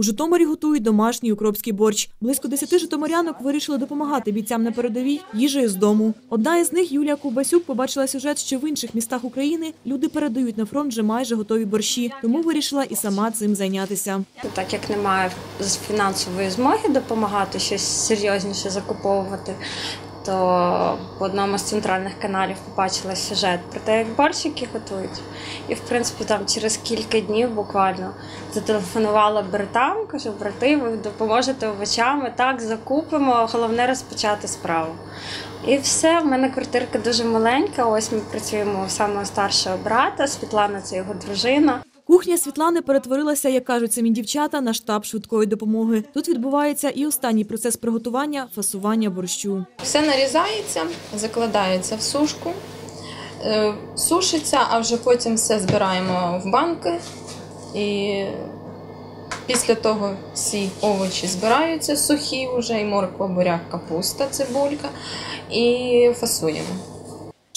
У Житомирі готують домашній укропський борщ. Близько 10 житомирянок вирішили допомагати бійцям на передовій їжею з дому. Одна із них, Юлія Кубасюк, побачила сюжет, що в інших містах України люди передають на фронт вже майже готові борщі, тому вирішила і сама цим зайнятися. Так як немає фінансової змоги допомагати щось серйозніше закуповувати, то по одному з центральних каналів побачила сюжет про те, як борщики готують. І, в принципі, там через кілька днів буквально зателефонувала братам, кажу, брати, ви допоможете овочами, так, закупимо, головне розпочати справу. І все, в мене квартирка дуже маленька. Ось ми працюємо у самого старшого брата. Світлана це його дружина. Кухня Світлани перетворилася, як кажуть самі дівчата, на штаб швидкої допомоги. Тут відбувається і останній процес приготування фасування борщу. Все нарізається, закладається в сушку, е, сушиться, а вже потім все збираємо в банки. І після того всі овочі збираються сухі вже, і морква, буряк, капуста, цибулька, і фасуємо.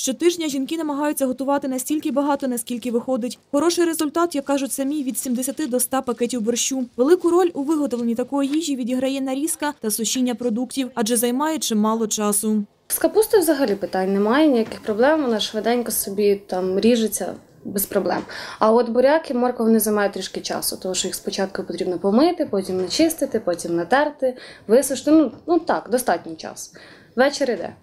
Щотижня жінки намагаються готувати настільки багато, наскільки виходить. Хороший результат, як кажуть самі, від 70 до 100 пакетів борщу. Велику роль у виготовленні такої їжі відіграє нарізка та сушіння продуктів, адже займає чимало часу. З капустою взагалі питань немає, ніяких проблем. Вона швиденько собі там ріжеться без проблем. А от буряк і морква вони займають трішки часу, тому що їх спочатку потрібно помити, потім начистити, потім натерти, висушити. Ну, ну так, достатній час. Вечір іде.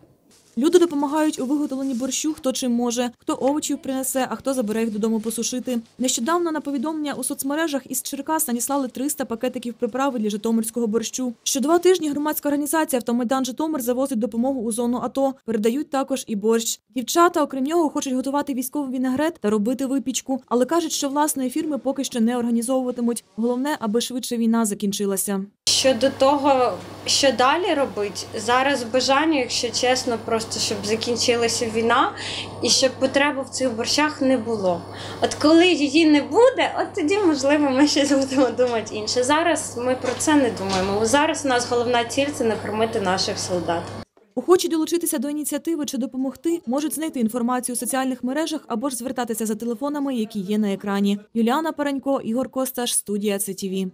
Люди допомагають у виготовленні борщу, хто чим може, хто овочів принесе, а хто забере їх додому посушити. Нещодавно на повідомлення у соцмережах із Черкас надіслали 300 пакетиків приправи для житомирського борщу. Що два тижні громадська організація «Автомайдан Житомир завозить допомогу у зону АТО. Передають також і борщ. Дівчата, окрім нього, хочуть готувати військовий вінегрет та робити випічку, але кажуть, що власної фірми поки що не організовуватимуть. Головне, аби швидше війна закінчилася. Щодо того, що далі робити, зараз бажання, якщо чесно, просто щоб закінчилася війна і щоб потреби в цих борщах не було. От коли її не буде, от тоді можливо ми щось будемо думати інше. Зараз ми про це не думаємо. Зараз у нас головна ціль це накормити наших солдат. Охочі долучитися до ініціативи чи допомогти можуть знайти інформацію у соціальних мережах або ж звертатися за телефонами, які є на екрані. Юліана Паранько, Ігор Косташ, студія ЦТВ.